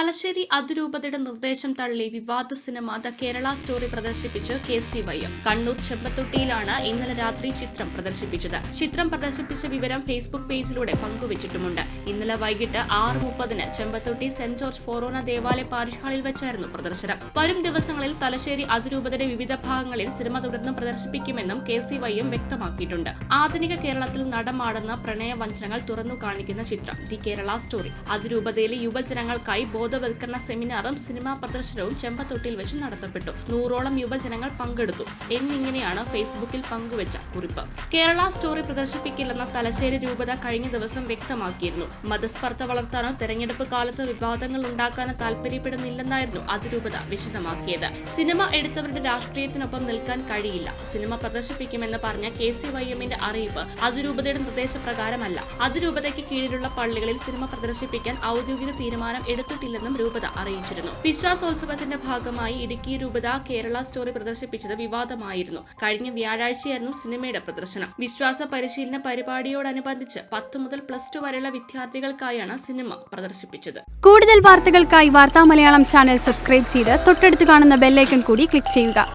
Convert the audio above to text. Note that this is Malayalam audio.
തലശ്ശേരി അതിരൂപതയുടെ നിർദ്ദേശം തള്ളി വിവാദ cinema the Kerala story പ്രദർശിപ്പിച്ച് K C Y M. Kannur ചെമ്പത്തൊട്ടിയിലാണ് ഇന്നലെ രാത്രി ചിത്രം പ്രദർശിപ്പിച്ചത്. ചിത്രം പ്രദർശിപ്പിച്ച വിവരം ഫേസ്ബുക്ക് പേജിലൂടെ പങ്കുവച്ചിട്ടുമുണ്ട്. ഇന്നലെ വൈകിട്ട് ആറ് മുപ്പതിന് ചെമ്പത്തൊട്ടി സെന്റ് ജോർജ് ഫോറോന ദേവാലയ പാരിഷ് ഹാളിൽ വെച്ചായിരുന്നു പ്രദർശനം. വരും ദിവസങ്ങളിൽ തലശ്ശേരി അതിരൂപതയുടെ വിവിധ ഭാഗങ്ങളിൽ സിനിമ തുടർന്ന് പ്രദർശിപ്പിക്കുമെന്നും കെ സി വൈ എം വ്യക്തമാക്കിയിട്ടുണ്ട്. ആധുനിക കേരളത്തിൽ നടമാടുന്ന പ്രണയ വഞ്ചനങ്ങൾ തുറന്നു കാണിക്കുന്ന ചിത്രം ദി കേരള സ്റ്റോറി. അതിരൂപതയിലെ യുവജനങ്ങൾക്കായി ബോധവൽക്കരണ സെമിനാറും സിനിമാ പ്രദർശനവും ചെമ്പത്തൊട്ടിയിൽ വെച്ച് നടത്തപ്പെട്ടു. നൂറോളം യുവജനങ്ങൾ പങ്കെടുത്തു. എന്നിങ്ങനെയാണ് ഫേസ്ബുക്കിൽ പങ്കുവച്ച കുറിപ്പ്. കേരള സ്റ്റോറി പ്രദർശിപ്പിക്കില്ലെന്ന തലശ്ശേരി രൂപത കഴിഞ്ഞ ദിവസം വ്യക്തമാക്കിയിരുന്നു. മതസ്പർദ്ധ വളർത്താനോ തെരഞ്ഞെടുപ്പ് കാലത്ത് വിവാദങ്ങൾ ഉണ്ടാക്കാനോ താല്പര്യപ്പെടുന്നില്ലെന്നായിരുന്നു അതിരൂപത വിശദമാക്കിയത്. സിനിമ എടുത്തവരുടെ രാഷ്ട്രീയത്തിനൊപ്പം നിൽക്കാൻ കഴിയില്ല. സിനിമ പ്രദർശിപ്പിക്കുമെന്ന് പറഞ്ഞ കെ സി വൈ എമ്മിന്റെ അറിയിപ്പ് അതിരൂപതയുടെ നിർദ്ദേശപ്രകാരമല്ല. അതിരൂപതയ്ക്ക് കീഴിലുള്ള പള്ളികളിൽ സിനിമ പ്രദർശിപ്പിക്കാൻ ഔദ്യോഗിക തീരുമാനം എടുത്തിട്ടില്ലെന്നും രൂപത അറിയിച്ചിരുന്നു. വിശ്വാസോത്സവത്തിന്റെ ഭാഗമായി ഇടുക്കി രൂപത കേരള സ്റ്റോറി പ്രദർശിപ്പിച്ചത് വിവാദമായിരുന്നു. കഴിഞ്ഞ വ്യാഴാഴ്ചയായിരുന്നു സിനിമയുടെ പ്രദർശനം. വിശ്വാസ പരിശീലന പരിപാടിയോടനുബന്ധിച്ച് പത്ത് മുതൽ പ്ലസ് ടു വരെയുള്ള വിദ്യാർത്ഥികൾക്കായാണ് സിനിമ പ്രദർശിപ്പിച്ചത്. കൂടുതൽ വാർത്തകൾക്കായി വാർത്താ മലയാളം ചാനൽ സബ്സ്ക്രൈബ് ചെയ്ത് തൊട്ടടുത്ത് കാണുന്ന ബെല്ലൈക്കൺ കൂടി ക്ലിക്ക് ചെയ്യുക.